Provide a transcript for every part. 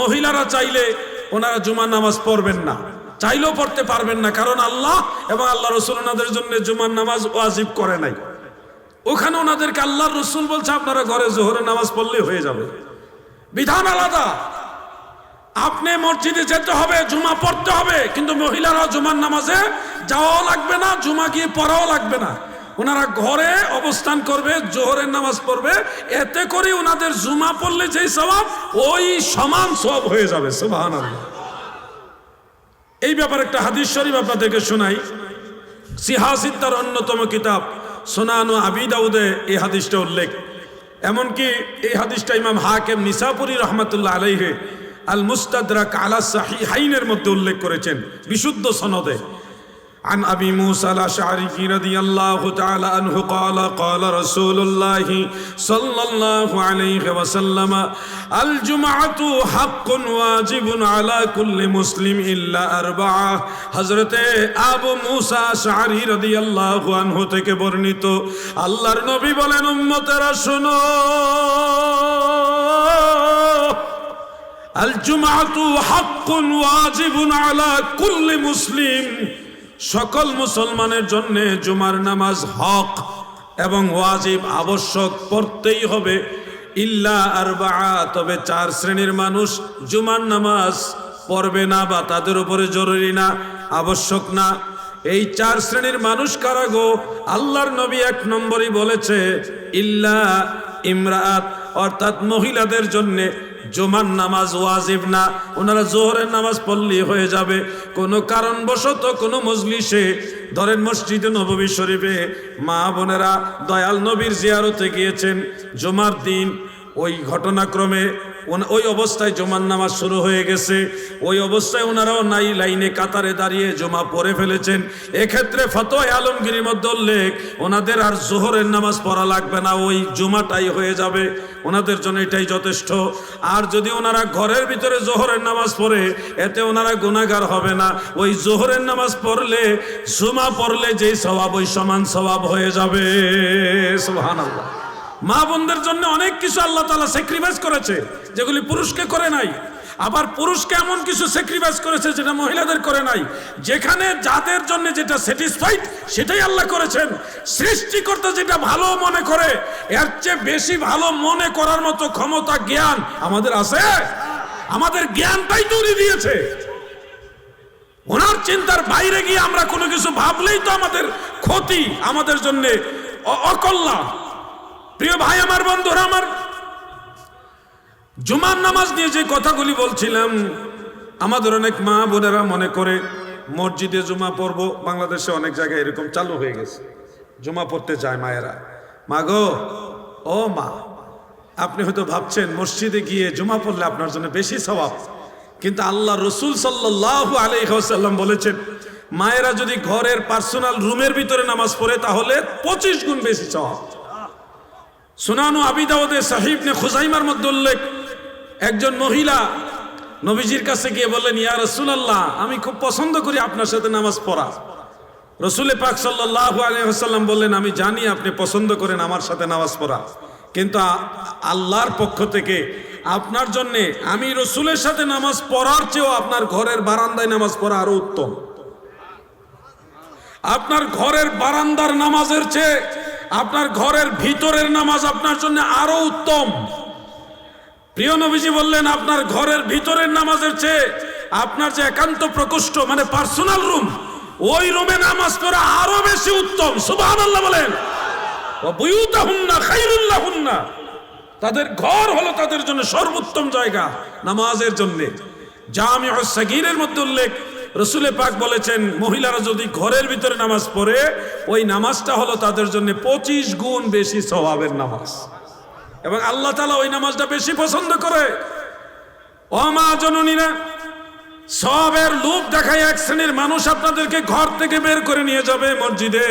মহিলারা চাইলে ওনারা জুমার নামাজ পড়বেন না। চাইলেও পড়তে পারবেন না, কারণ আল্লাহ এবং আল্লাহ রসুল ওনাদের জন্য জুমার নামাজ ওয়াজিব করে নাই। ওখানে ওনাদেরকে আল্লাহ রসুল বলছে, আপনারা ঘরে জোহরের নামাজ পড়লেই হয়ে যাবে। বিধান আলাদা। আপনি মসজিদে যেতে হবে, জুমা পড়তে হবে, কিন্তু মহিলারা জুমার নামাজে যাওয়াও লাগবে না, জুমা গিয়ে পড়াও লাগবে না। ওনারা ঘরে অবস্থান করবে, জোহরের নামাজ পড়বে, এতে করে ওনাদের জুমা পড়লে যেই স্বভাব, ওই সমান সব হয়ে যাবে এই ব্যাপারে একটা হাদিস শরীফ আপনাদেরকে শোনাই। সিহাসিদ্দার অন্যতম কিতাব, সোনানু আবি দাউদে এই হাদিসটা উল্লেখ। এমনকি এই হাদিসটা ইমাম হাকেম নিসাপুরি রহমতুল্লাহ আলাইহে আল মুস্তাদরাক আলা সাহিহাইনের মধ্যে উল্লেখ করেছেন, বিশুদ্ধ সনদে। عن أبي موسى الأشعري رضي الله تعالى عنه قال قال رسول الله صلى الله عليه وسلم الجمعة حق واجب على كل مسلم إلا أربعة حضرت আবু মুসা শাহরি রদি আল্লাহ আনহু থেকে বর্ণিত আল্লাহর নবী বলেন উম্মতেরা শোনো আল জুমাতু হাক্কুন ওয়াজিবুন আলা কুল্লি মুসলিম সকল মুসলমানের জন্য জুমার নামাজ হক এবং ওয়াজিব আবশ্যক পড়তেই হবে। ইল্লা আর তবে চার শ্রেণির মানুষ জুমার নামাজ পড়বে না বা তাদের উপরে জরুরি না, আবশ্যক না। এই চার শ্রেণির মানুষ কারা গো? আল্লাহর নবী এক নম্বরই বলেছে, ইল্লা ইমরাত, অর্থাৎ মহিলাদের জন্যে জুমার নামাজ ওয়াজিব না, ওনারা জোহরের নামাজ পড়লেই হয়ে যাবে। কোনো কারণবশত কোনো মজলিসে, ধরেন মসজিদ নববী শরীফে মা বোনেরা দয়াল নবীর জিয়ারতে গিয়েছেন। জুমার দিন ওই ঘটনাক্রমে ওই অবস্থায় জমার নামাজ শুরু হয়ে গেছে। ওই অবস্থায় ওনারাও নাই লাইনে কাতারে দাঁড়িয়ে জমা পড়ে ফেলেছেন। এক্ষেত্রে ফতোয় আলমগিরির মধ্যে ওনাদের আর জোহরের নামাজ পড়া লাগবে না, ওই জুমাটাই হয়ে যাবে। ওনাদের জন্য এটাই যথেষ্ট। আর যদি ওনারা ঘরের ভিতরে জোহরের নামাজ পড়ে, এতে ওনারা গুণাগার হবে না। ওই জোহরের নামাজ পড়লে, জুমা পড়লে যেই স্বভাব ওই সমান স্বভাব হয়ে যাবে। সুবহানাল্লাহ। মা বোনদের জন্য অনেক কিছু আল্লাহ তালা স্যাক্রিফাইস করেছে, যেগুলি পুরুষকে করে নাই। আবার পুরুষকে এমন কিছু স্যাক্রিফাইস করেছে যেটা মহিলাদের করে নাই। যেখানে যাদের জন্য যেটা স্যাটিসফাইড সেটাই আল্লাহ করেছেন। সৃষ্টিকর্তা যেটা ভালো মনে করে, এর চেয়ে বেশি ভালো মনে করার মতো ক্ষমতা, জ্ঞান আমাদের আছে? আমাদের জ্ঞানটাই তৈরি দিয়েছে। ওনার চিন্তার বাইরে গিয়ে আমরা কোনো কিছু ভাবলেই তো আমাদের ক্ষতি আমাদের জন্য অকল্যাণ প্রিয় ভাই আমার, বন্ধুরা আমার, জুমার নামাজ নিয়ে যে কথাগুলি বলছিলাম, আমাদের অনেক মা বোনেরা মনে করে মসজিদে জুমা পড়ব, বাংলাদেশে অনেক জায়গায় এরকম চালু হয়ে গেছে। জুমা পড়তে যায় মায়েরা। মা গো, ও মা, আপনি হয়তো ভাবছেন মসজিদে গিয়ে জুমা পড়লে আপনার জন্য বেশি স্বভাব কিন্তু আল্লাহ রসুল সাল্লাহ আলাইসাল্লাম বলেছেন, মায়েরা যদি ঘরের পার্সোনাল রুমের ভিতরে নামাজ পড়ে তাহলে পঁচিশ গুণ বেশি স্বভাব সুনানু আবিদাউদে সাহিব নে খুজাইমার মধ্যে উল্লেখ। একজন মহিলা নবীজির কাছে গিয়ে বললেন, ইয়া রসুলাল্লাহ, আমি খুব পছন্দ করি আপনার সাথে নামাজ পড়া। রসুলে পাক সাল্লাহ আলহাম বললেন, আমি জানি আপনি পছন্দ করেন আমার সাথে নামাজ পড়া। কিন্তু আল্লাহর পক্ষ থেকে আপনার জন্যে আমি রসুলের সাথে নামাজ পড়ার চেয়েও আপনার ঘরের বারান্দায় নামাজ পড়া আরও উত্তম। আপনার ঘরের বারান্দার নামাজের চেয়ে আপনার ঘরের ভিতরের নামাজ আপনার জন্য আরও উত্তম। প্রিয় নবীজি বললেন, আপনার ঘরের ভিতরের নামাজের চেয়ে আপনার যে একান্ত প্রকোষ্ঠ মানে পার্সোনাল রুম, ওই রুমে নামাজ পড়া আরও বেশি উত্তম। সুবহানাল্লাহ বলেন। তাদের ঘর হলো তাদের জন্য সর্বোত্তম জায়গা নামাজের জন্য। জামি সাগিরের মধ্যে উল্লেখ রসুলে পাক বলেছেন, মহিলারা যদি ঘরের ভিতরে নামাজ পড়ে, ওই নামাজটা হলো তাদের জন্য পঁচিশ গুণ বেশি স্বভাবের নামাজ। এবং আল্লাহ তালা ওই নামাজটা বেশি পছন্দ করে। অমা জননীরা, সবের লোভ দেখায় এক শ্রেণির মানুষ আপনাদেরকে ঘর থেকে বের করে নিয়ে যাবে মসজিদে।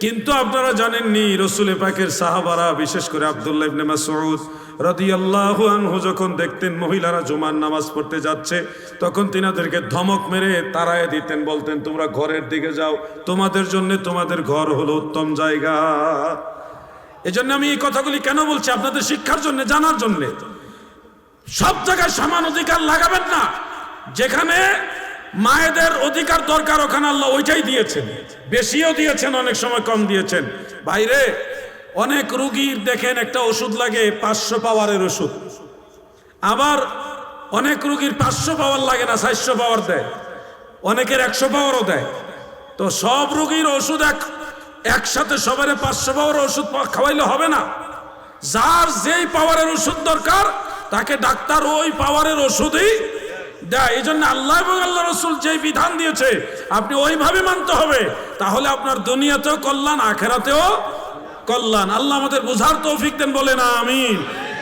কিন্তু আপনারা জানেননি, রসুলে পাকের সাহাবারা, বিশেষ করে আবদুল্লাহ ইবনে মাসউদ রাদিয়াল্লাহু আনহু যখন দেখতেন মহিলারা জুমার নামাজ পড়তে যাচ্ছে, তখন তিনাদেরকে ধমক মেরে তাড়ায় দিতেন, বলতেন, তোমরা ঘরের দিকে যাও, তোমাদের জন্য তোমাদের ঘর হলো উত্তম জায়গা। এজন্য আমি এই কথাগুলি কেন বলছি? আপনাদের শিক্ষার জন্য, জানার জন্য। সব জায়গায় সমান অধিকার লাগাবেন না। যেখানে মায়েদের অধিকার দরকার ওখানে আল্লাহ ওইটাই দিয়েছেন। বেশিও দিয়েছেন, অনেক সময় কম দিয়েছেন। বাইরে অনেক রুগীর দেখেন একটা ওষুধ লাগে, পাঁচশো পাওয়ারের ওষুধ। আবার অনেক রুগীর পাঁচশো পাওয়ার লাগে না চারশো পাওয়ার দেয়। অনেকের একশো পাওয়ারও দেয়। তো সব রুগীর ওষুধ এক, একসাথে সবারে পাঁচশো পাওয়ার ওষুধ খাওয়াইলে হবে না। যার যেই পাওয়ারের ওষুধ দরকার, তাকে ডাক্তার ওই পাওয়ারের ওষুধই দেয়। এই জন্য আল্লাহ এবং আল্লাহ রসুল যে বিধান দিয়েছে, আপনি ওইভাবে মানতে হবে। তাহলে আপনার দুনিয়াতেও কল্যাণ, আখেরাতেও কল্যাণ। আল্লাহ আমাদের বুঝার তৌফিক দেন বলে না আমিন।